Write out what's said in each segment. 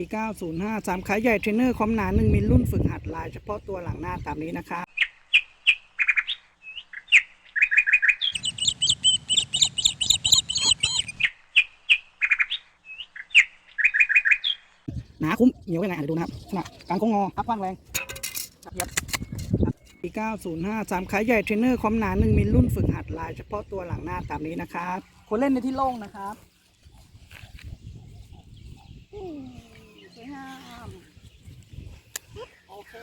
905 3ขายใหญ่เทรนเนอร์ความหนา1มิลรุ่นฝึกหัดลายเฉพาะตัวหลังหน้าตามนี้นะคะหนาคุ้มเหนียวยังไงอะเดี๋ยวดูนะครับขนาดกลางโค้งงออัพกว้างแรงครับยับปี905 3ขายใหญ่เทรนเนอร์ความหนา1มิลรุ่นฝึกหัดลายเฉพาะตัวหลังหน้าตามนี้นะครับคนเล่นในที่โล่งนะครับ สวยงามโอเค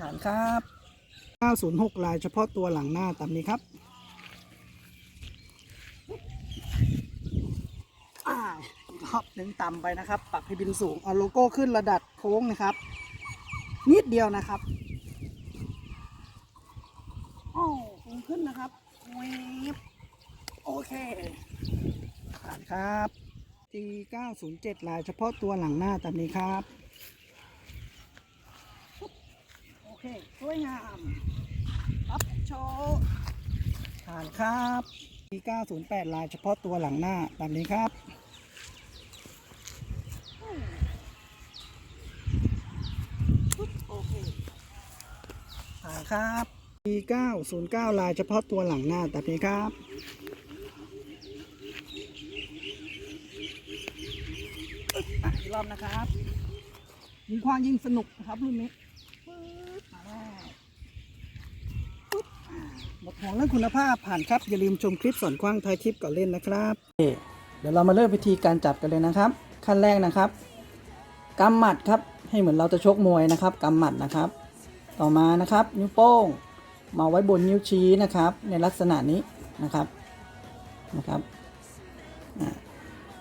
ฐานครับ 906 ลายเฉพาะตัวหลังหน้าตามนี้ครับอ่าอีกรอบหนึ่งต่ำไปนะครับ ปรับให้บินสูง เอาโลโก้ขึ้นระดับโค้งนะครับ นิดเดียวนะครับโอ้สูงขึ้นนะครับเวฟโอเคผ่านครับ T 907 ลายเฉพาะตัวหลังหน้าตามนี้ครับ โอเค สวยงามอัพโชว์ผ่านครับ T 908 ลายเฉพาะตัวหลังหน้าตามนี้ครับโอเคผ่านครับ T 909 ลายเฉพาะตัวหลังหน้าตามนี้ครับ อะอีกรอบนะครับยิงควางยิงสนุกนะครับรุ่นนี้มาแล้วบอ่าหมดห่วงเรื่องคุณภาพผ่านครับ อย่าลืมชมคลิปสอนคว้างไทยคลิปก่อนเล่นนะครับเดี๋ยวเรามาเริ่มวิธีการจับกันเลยนะครับ ขั้นแรกนะครับกำหมัดครับให้เหมือนเราจะชกมวยนะครับกำหมัดนะครับ ต่อมานะครับ นิ้วโป้ง มาไว้บนนิ้วชี้นะครับ ในลักษณะนี้นะครับนะครับ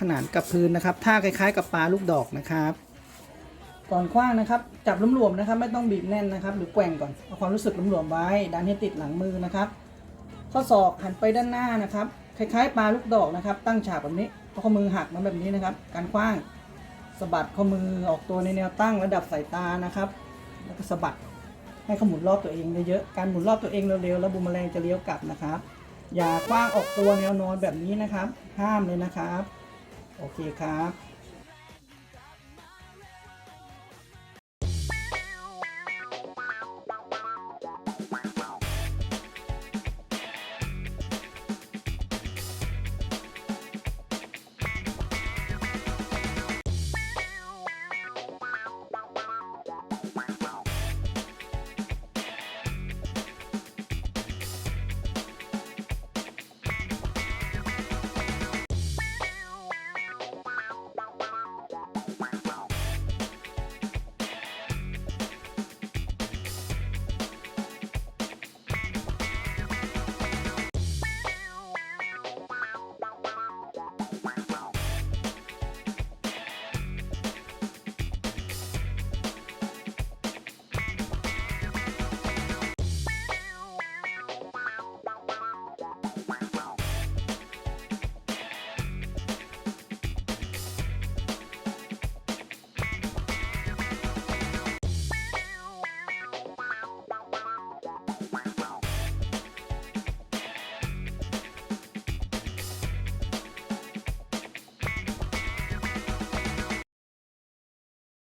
ขนานกับพื้นนะครับท่าคล้ายๆ กับปลาลูกดอกนะครับ ก่อนคว้างนะครับ จับหลวมๆนะครับ ไม่ต้องบีบแน่นนะครับ หรือแกว่งก่อนเอาความรู้สึกหลวมๆไว้ดันให้ติดหลังมือนะครับ ข้อศอกหันไปด้านหน้านะครับ คล้ายๆ ปลาลูกดอกนะครับ ตั้งฉากแบบนี้เอาข้อมือหักมาแบบนี้นะครับ การคว้างสะบัดข้อมือออกตัวในแนวตั้งระดับสายตานะครับ แล้วก็สะบัดให้เขาหมุนรอบตัวเองเยอะๆการหมุนรอบตัวเองเร็วๆแล้วบูมแมลงจะเลี้ยวกลับนะครับ อย่าคว้างออกตัวแนวนอนแบบนี้นะครับ ห้ามเลยนะครับ โอเคครับ